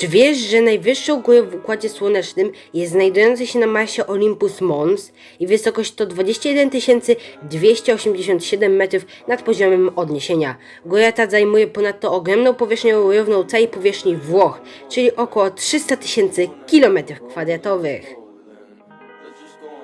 Czy wiesz, że najwyższą górą w Układzie Słonecznym jest znajdujący się na Marsie Olympus Mons i wysokość to 21 287 metrów nad poziomem odniesienia. Góra ta zajmuje ponadto ogromną powierzchnię równą całej powierzchni Włoch, czyli około 300 tysięcy kilometrów kwadratowych.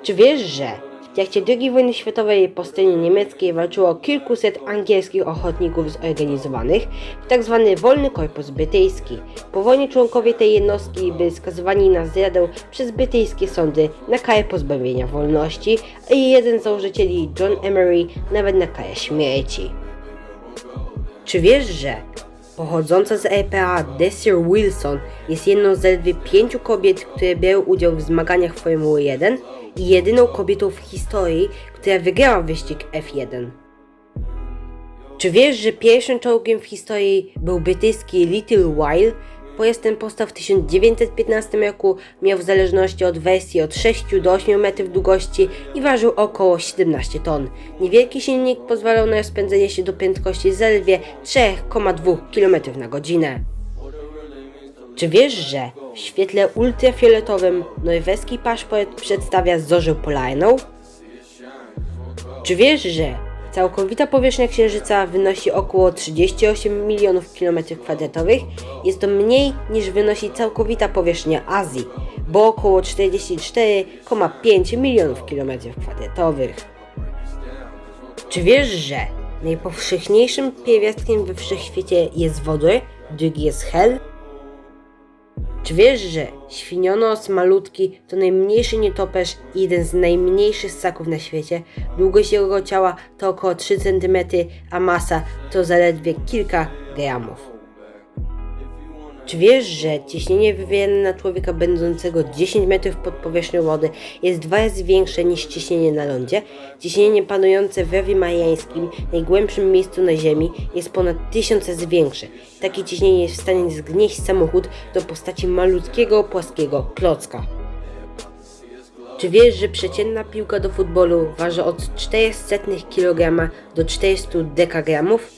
Czy wiesz, że w trakcie II wojny światowej po stronie niemieckiej walczyło kilkuset angielskich ochotników zorganizowanych w tzw. Wolny Korpus Brytyjski. Po wojnie członkowie tej jednostki byli skazywani na zdradę przez brytyjskie sądy na karę pozbawienia wolności, a jeden z założycieli, John Emery, nawet na karę śmierci. Czy wiesz, że pochodząca z RPA Desir Wilson jest jedną z zaledwie pięciu kobiet, które biorą udział w zmaganiach Formuły 1 i jedyną kobietą w historii, która wygrała wyścig F1? Czy wiesz, że pierwszym czołgiem w historii był brytyjski Little While? Pojazd ten powstał w 1915 roku, miał w zależności od wersji od 6 do 8 metrów długości i ważył około 17 ton. Niewielki silnik pozwalał na rozpędzenie się do prędkości zaledwie 3,2 km na godzinę. Czy wiesz, że w świetle ultrafioletowym norweski paszport przedstawia zorzę polarną? Czy wiesz, że całkowita powierzchnia Księżyca wynosi około 38 milionów kilometrów kwadratowych? Jest to mniej niż wynosi całkowita powierzchnia Azji, bo około 44,5 milionów kilometrów kwadratowych. Czy wiesz, że najpowszechniejszym pierwiastkiem we wszechświecie jest wodór, drugi jest hel? Czy wiesz, że świnionos malutki to najmniejszy nietoperz i jeden z najmniejszych ssaków na świecie? Długość jego ciała to około 3 cm, a masa to zaledwie kilka gramów. Czy wiesz, że ciśnienie wywierane na człowieka będącego 10 metrów pod powierzchnią wody jest dwa razy większe niż ciśnienie na lądzie? Ciśnienie panujące w Rowie Mariańskim, najgłębszym miejscu na Ziemi, jest ponad tysiąc razy większe. Takie ciśnienie jest w stanie zgnieść samochód do postaci malutkiego, płaskiego klocka. Czy wiesz, że przeciętna piłka do futbolu waży od 400 kg do 400 dekagramów?